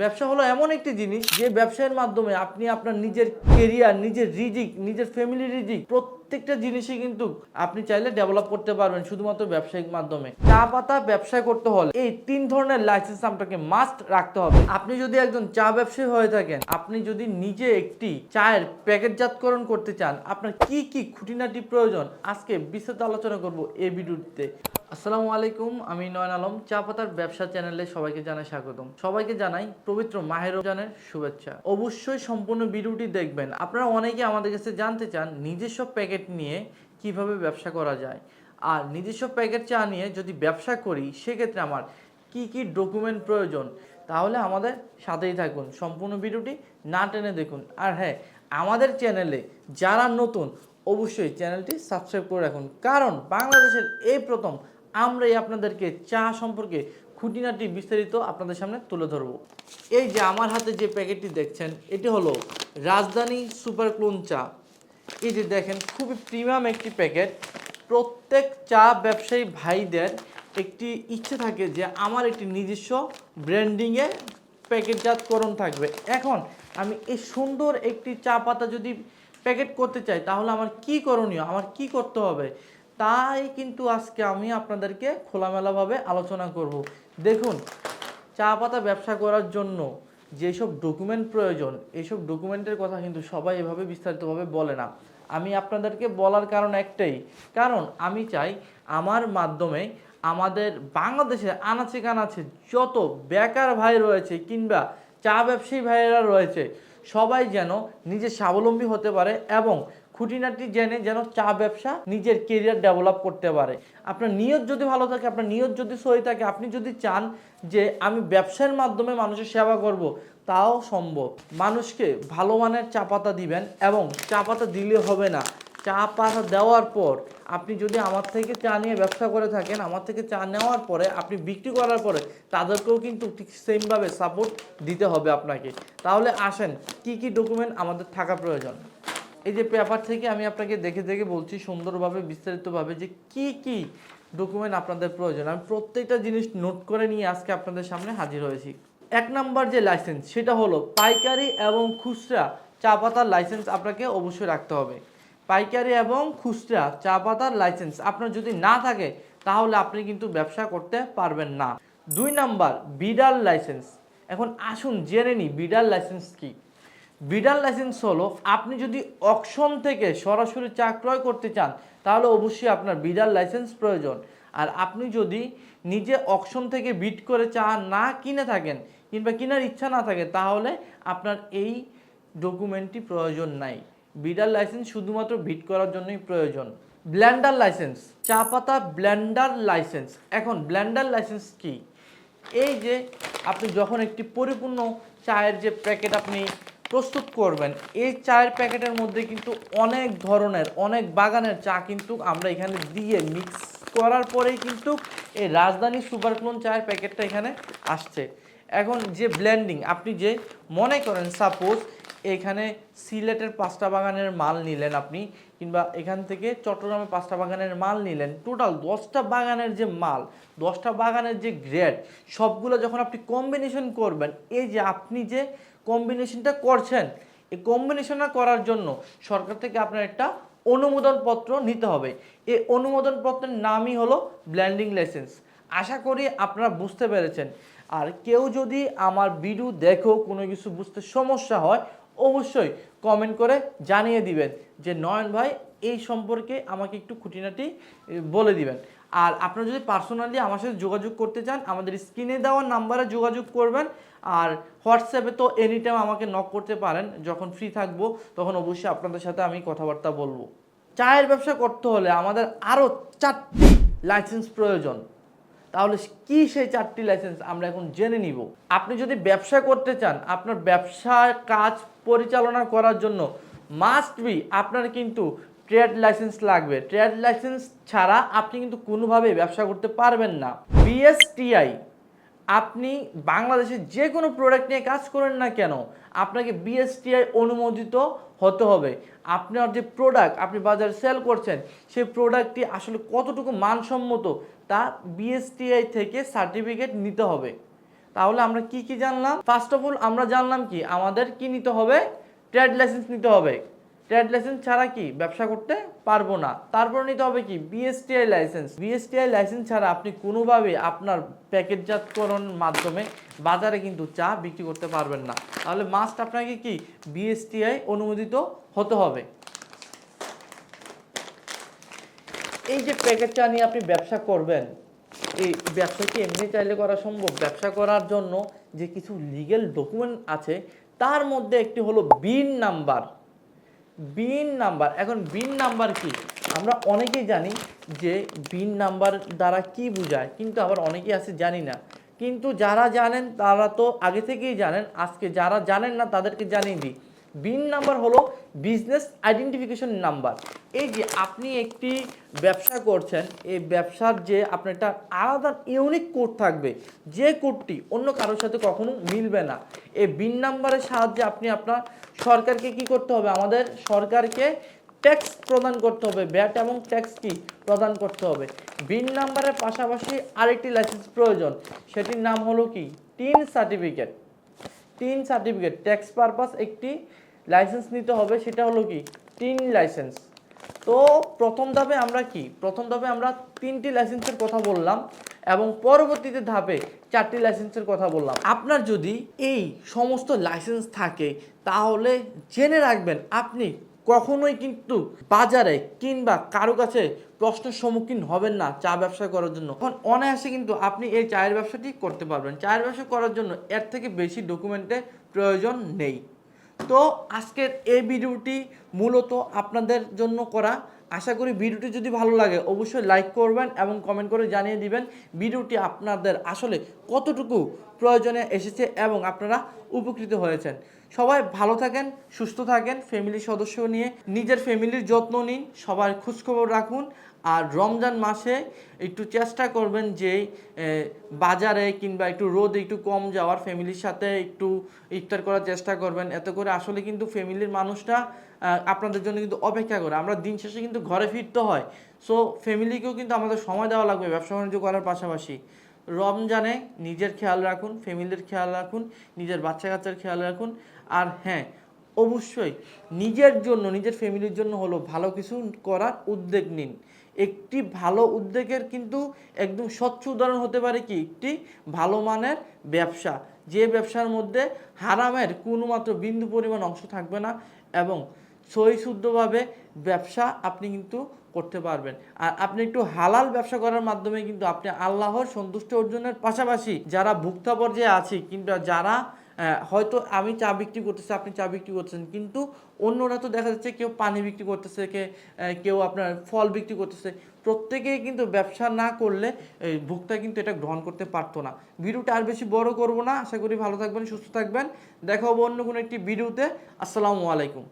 ব্যবসা হলো এমন একটি জিনিস যে ব্যবসায়ের মাধ্যমে আপনি আপনার নিজের কেরিয়ার নিজের রিজিক, নিজের ফ্যামিলি রিজিক, প্রত্যেকটা জিনিসই কিন্তু আপনি চাইলে ডেভেলপ করতে পারবেন শুধুমাত্র ব্যবসায়িক মাধ্যমে। চা পাতা ব্যবসা করতে হলে এই তিন ধরনের লাইসেন্স আপনাকে মাস্ট রাখতে হবে। আপনি যদি একজন চা ব্যবসায়ী হয়ে থাকেন, আপনি যদি নিজে একটি চায়ের প্যাকেটজাতকরণ করতে চান, আপনার কি কি খুঁটিনাটি প্রয়োজন? আজকে বিস্তারিত আলোচনা করব এই ভিডিওতে। আসসালামু আলাইকুম, আমি নয়ন আলম। চা পাতার ব্যবসা চ্যানেলে সবাইকে জানাই স্বাগতম। সবাইকে জানাই পবিত্র মাহের রমজানের শুভেচ্ছা। অবশ্যই সম্পূর্ণ ভিডিওটি দেখবেন। আপনারা অনেকে আমাদের কাছে জানতে চান নিজস্ব প্যাকেট নিয়ে কীভাবে ব্যবসা করা যায়। আর নিজস্ব প্যাকেট চা নিয়ে যদি ব্যবসা করি, সেক্ষেত্রে আমার কি কি ডকুমেন্ট প্রয়োজন, তাহলে আমাদের সাথেই থাকুন। সম্পূর্ণ ভিডিওটি না টেনে দেখুন। আর হ্যাঁ আমাদের চ্যানেলে যারা নতুন, অবশ্যই চ্যানেলটি সাবস্ক্রাইব করে রাখুন। কারণ বাংলাদেশের এই প্রথম আমরাই আপনাদেরকে চা সম্পর্কে খুঁটিনাটি বিস্তারিত আপনাদের সামনে তুলে ধরবো। এই যে আমার হাতে যে প্যাকেটটি দেখছেন, এটি হলো রাজধানী সুপার ক্লোন চা। এই যে দেখেন, খুবই প্রিমিয়াম একটি প্যাকেট। প্রত্যেক চা ব্যবসায়ী ভাইদের একটি ইচ্ছে থাকে যে আমার একটি নিজস্ব ব্র্যান্ডিংয়ে প্যাকেটজাতকরণ থাকবে। এখন আমি এই সুন্দর একটি চা পাতা যদি প্যাকেট করতে চাই, তাহলে আমার কি করণীয়? আমার কি করতে হবে? তাই কিন্তু আজকে আমি আপনাদেরকে খোলামেলাভাবে আলোচনা করব। দেখুন, চা পাতা ব্যবসা করার জন্য যেসব ডকুমেন্ট প্রয়োজন এইসব ডকুমেন্টের কথা কিন্তু সবাই এভাবে বিস্তারিতভাবে বলে না। আমি আপনাদেরকে বলার কারণ একটাই, কারণ আমি চাই আমার মাধ্যমে আমাদের বাংলাদেশের আনাচে কানাচে যত বেকার ভাই রয়েছে কিংবা চা ব্যবসায়ী ভাইয়েরা রয়েছে, সবাই যেন নিজে স্বাবলম্বী হতে পারে এবং খুঁটিনাটি জেনে যেন চা ব্যবসা নিজের কেরিয়ার ডেভেলপ করতে পারে। আপনার নিয়ত যদি ভালো থাকে, আপনার নিয়ত যদি সহি থাকে, আপনি যদি চান যে আমি ব্যবসার মাধ্যমে মানুষের সেবা করব, তাও সম্ভব। মানুষকে ভালো মানের চা পাতা দিবেন এবং চা পাতা দিলে হবে না। চা পাতা দেওয়ার পর আপনি যদি আমার থেকে চা নিয়ে ব্যবসা করে থাকেন, আমার থেকে চা নেওয়ার পরে আপনি বিক্রি করার পরে তাদেরকেও কিন্তু ঠিক সেমভাবে সাপোর্ট দিতে হবে আপনাকে। তাহলে আসেন, কি কি ডকুমেন্ট আমাদের থাকা প্রয়োজন? এই যে পেপার থেকে আমি আপনাকে দেখে দেখে বলছি সুন্দরভাবে, বিস্তারিতভাবে যে কি কি ডকুমেন্ট আপনাদের প্রয়োজন। আমি প্রত্যেকটা জিনিস নোট করে নিয়ে আজকে আপনাদের সামনে হাজির হয়েছি। এক নাম্বার যে লাইসেন্স সেটা হলো পাইকারি এবং খুচরা চা পাতার লাইসেন্স আপনাকে অবশ্যই রাখতে হবে। পাইকারি এবং খুচরা চা পাতার লাইসেন্স আপনার যদি না থাকে, তাহলে আপনি কিন্তু ব্যবসা করতে পারবেন না। দুই নাম্বার, বিডাল লাইসেন্স এখন আসুন জেনে নিই বিডাল লাইসেন্স কি। বিডাল লাইসেন্স হলো, আপনি যদি অকশন থেকে সরাসরি চা ক্রয় করতে চান, তাহলে অবশ্যই আপনার বিডাল লাইসেন্স প্রয়োজন। আর আপনি যদি নিজে অকশন থেকে বিট করে চা না কিনে থাকেন, কিংবা কেনার ইচ্ছা না থাকে, তাহলে আপনার এই ডকুমেন্টটি প্রয়োজন নাই। বিডাল লাইসেন্স শুধুমাত্র বিট করার জন্যই প্রয়োজন। ব্ল্যান্ডার লাইসেন্স, চা পাতা ব্ল্যান্ডার লাইসেন্স। এখন ব্ল্যান্ডার লাইসেন্স কি? এই যে আপনি যখন একটি পরিপূর্ণ চায়ের যে প্যাকেট আপনি প্রস্তুত করবেন। এই চায়ের প্যাকেটের মধ্যে কিন্তু অনেক ধরনের, অনেক বাগানের চা কিন্তু আমরা এখানে দিয়ে মিক্স করার পরেই কিন্তু এই রাজধানী সুপার ক্লোন চায়ের প্যাকেটটা এখানে আসছে। এখন যে ব্লেন্ডিং আপনি যে মনে করেন সাপোজ এখানে সিলেটের পাঁচটা বাগানের মাল নিলেন আপনি, কিংবা এখান থেকে চট্টগ্রামে পাঁচটা বাগানের মাল নিলেন টোটাল দশটা বাগানের যে মাল, দশটা বাগানের যে গ্রেড সবগুলো যখন আপনি কম্বিনেশন করবেন, এই যে আপনি যে কম্বিনেশনটা করছেন, এই কম্বিনেশনটা করার জন্য সরকার থেকে আপনার একটা অনুমোদন পত্র নিতে হবে। এই অনুমোদন পত্রের নামই হলো ব্ল্যান্ডিং লাইসেন্স আশা করি আপনারা বুঝতে পেরেছেন। আর কেউ যদি আমার ভিডিও দেখো কোনো কিছু বুঝতে সমস্যা হয়, অবশ্যই কমেন্ট করে জানিয়ে দিবেন যে, নয়ন ভাই, এই সম্পর্কে আমাকে একটু খুঁটিনাটি বলে দিবেন। আর আপনারা যদি পার্সোনালি আমার সাথে যোগাযোগ করতে চান, আমাদের স্ক্রিনে দেওয়া নাম্বারে যোগাযোগ করবেন। আর হোয়াটসঅ্যাপে তো এনি টাইম আমাকে নক করতে পারেন। যখন ফ্রি থাকব, তখন অবশ্যই আপনাদের সাথে আমি কথাবার্তা বলব। চায়ের ব্যবসা করতে হলে আমাদের আরও চারটি লাইসেন্স প্রয়োজন। তাহলে কি সেই চারটি লাইসেন্স আমরা এখন জেনে নিব। আপনি যদি ব্যবসা করতে চান, আপনার ব্যবসার কাজ পরিচালনা করার জন্য মাস্ট বি আপনার কিন্তু ট্রেড লাইসেন্স লাগবে। ট্রেড লাইসেন্স ছাড়া আপনি কিন্তু কোনোভাবেই ব্যবসা করতে পারবেন না। বিএসটিআই, আপনি বাংলাদেশের যে কোনো প্রোডাক্ট নিয়ে কাজ করেন না কেন, আপনাকে বিএসটিআই অনুমোদিত হতে হবে। আপনার যে প্রোডাক্ট আপনি বাজারে সেল করছেন, সেই প্রোডাক্টটি আসলে কতটুকু মানসম্মত তা বিএসটিআই থেকে সার্টিফিকেট নিতে হবে। তাহলে আমরা কি কি জানলাম? ফার্স্ট অফ অল আমরা জানলাম কি? আমাদের কি নিতে হবে? ট্রেড লাইসেন্স নিতে হবে। ট্রেড লাইসেন্স ছাড়া কি ব্যবসা করতে পারব না? তারপর নিতে হবে কি? বিএসটিআই লাইসেন্স বিএসটিআই লাইসেন্স ছাড়া আপনি কোনোভাবে আপনার প্যাকেটজাতকরণ মাধ্যমে বাজারে কিন্তু চা বিক্রি করতে পারবেন না। তাহলে মাস্ট আপনাকে কি? বিএসটিআই অনুমোদিত হতে হবে। এই যে প্যাকেট চা নিয়ে আপনি ব্যবসা করবেন, এই ব্যবসা কি এমনি চাইলে করা সম্ভব? ব্যবসা করার জন্য যে কিছু লিগেল ডকুমেন্ট আছে, তার মধ্যে একটি হলো বিন নাম্বার বিন নাম্বার। এখন বিন নাম্বার কি? আমরা অনেকেই জানি যে বিন নাম্বার দ্বারা কি বোঝায়, কিন্তু আবার অনেকেই আছে জানি না। কিন্তু যারা জানেন তারা তো আগে থেকেই জানেন, আজকে যারা জানেন না তাদেরকে জানিয়ে দিই। বিন নাম্বার হলো বিজনেস আইডেন্টিফিকেশন নাম্বার। এই যে আপনি একটি ব্যবসা করছেন, এই ব্যবসার যে আপনার একটা আলাদা ইউনিক কোড থাকবে, যে কোডটি অন্য কারোর সাথে কখনো মিলবে না। এই বিন নাম্বারের সাহায্যে আপনি আপনার সরকারকে কি করতে হবে? আমাদের সরকারকে ট্যাক্স প্রদান করতে হবে। ব্যাট এবং ট্যাক্স কি প্রদান করতে হবে? বিন নাম্বারের পাশাপাশি আরেকটি লাইসেন্স প্রয়োজন। সেটির নাম হলো কি? TIN certificate TIN certificate tax purpose একটি লাইসেন্স নিতে হবে। সেটা হলো কি? টিন লাইসেন্স তো প্রথম ধাপে আমরা কি? প্রথম ধাপে আমরা তিনটি লাইসেন্সের কথা বললাম এবং পরবর্তীতে ধাপে চারটি লাইসেন্সের কথা বললাম। আপনার যদি এই সমস্ত লাইসেন্স থাকে, তাহলে জেনে রাখবেন আপনি কখনোই কিন্তু বাজারে কিংবা কারও কাছে প্রশ্নের সম্মুখীন হবেন না চা ব্যবসা করার জন্য। এখন অনায়াসে কিন্তু আপনি এই চায়ের ব্যবসাটি করতে পারবেন। চায়ের ব্যবসা করার জন্য এর থেকে বেশি ডকুমেন্টের প্রয়োজন নেই। তো আজকের এই ভিডিওটি মূলত আপনাদের জন্য করা। আশা করি ভিডিওটি যদি ভালো লাগে অবশ্যই লাইক করবেন এবং কমেন্ট করে জানিয়ে দিবেন ভিডিওটি আপনাদের আসলে কতটুকু প্রয়োজনে এসেছে এবং আপনারা উপকৃত হয়েছেন। সবাই ভালো থাকেন, সুস্থ থাকেন ফ্যামিলির সদস্য নিয়ে নিজের ফ্যামিলির যত্ন নিন, সবার খোঁজখবর রাখুন। আর রমজান মাসে একটু চেষ্টা করবেন যে বাজারে কিংবা একটু রোদ একটু কম যাওয়ার ফ্যামিলির সাথে একটু ইফতার করার চেষ্টা করবেন। এত করে আসলে কিন্তু ফ্যামিলির মানুষটা আপনাদের জন্য কিন্তু অপেক্ষা করে। আমরা দিন শেষে কিন্তু ঘরে ফিরতে হয়। সো ফ্যামিলিকেও কিন্তু আমাদের সময় দেওয়া লাগবে ব্যবসা বাণিজ্য করার পাশাপাশি। রমজানে নিজের খেয়াল রাখুন ফ্যামিলির খেয়াল রাখুন, নিজের বাচ্চা কাচ্চার খেয়াল রাখুন। আর হ্যাঁ অবশ্যই নিজের জন্য, নিজের ফ্যামিলির জন্য হলো ভালো কিছু করার উদ্যোগ নিন। একটি ভালো উদ্যোগের কিন্তু একদম স্বচ্ছ উদাহরণ হতে পারে কি? একটি ভালো মানের ব্যবসা। যে ব্যবসার মধ্যে হারামের কোনো মাত্র বিন্দু পরিমাণ অংশ থাকবে না এবং সই শুদ্ধভাবে ব্যবসা আপনি কিন্তু করতে পারবেন। আর আপনি একটু হালাল ব্যবসা করার মাধ্যমে কিন্তু আপনি আল্লাহর সন্তুষ্ট অর্জনের পাশাপাশি যারা ভুক্তা পর্যায়ে আছে কিংবা যারা হয়তো আমি চা বিক্রি করতেছি, আপনি চা বিক্রি করতেছেন, কিন্তু অন্যরা তো দেখা যাচ্ছে কেউ পানি বিক্রি করতেছে, কে কেউ আপনার ফল বিক্রি করতেছে। প্রত্যেকেই কিন্তু ব্যবসা না করলে ভোক্তা কিন্তু এটা গ্রহণ করতে পারতো না। ভিডিওটা আর বেশি বড় করব না। আশা করি ভালো থাকবেন, সুস্থ থাকবেন। দেখা হব অন্য কোনো একটি ভিডিওতে। আসসালামু আলাইকুম।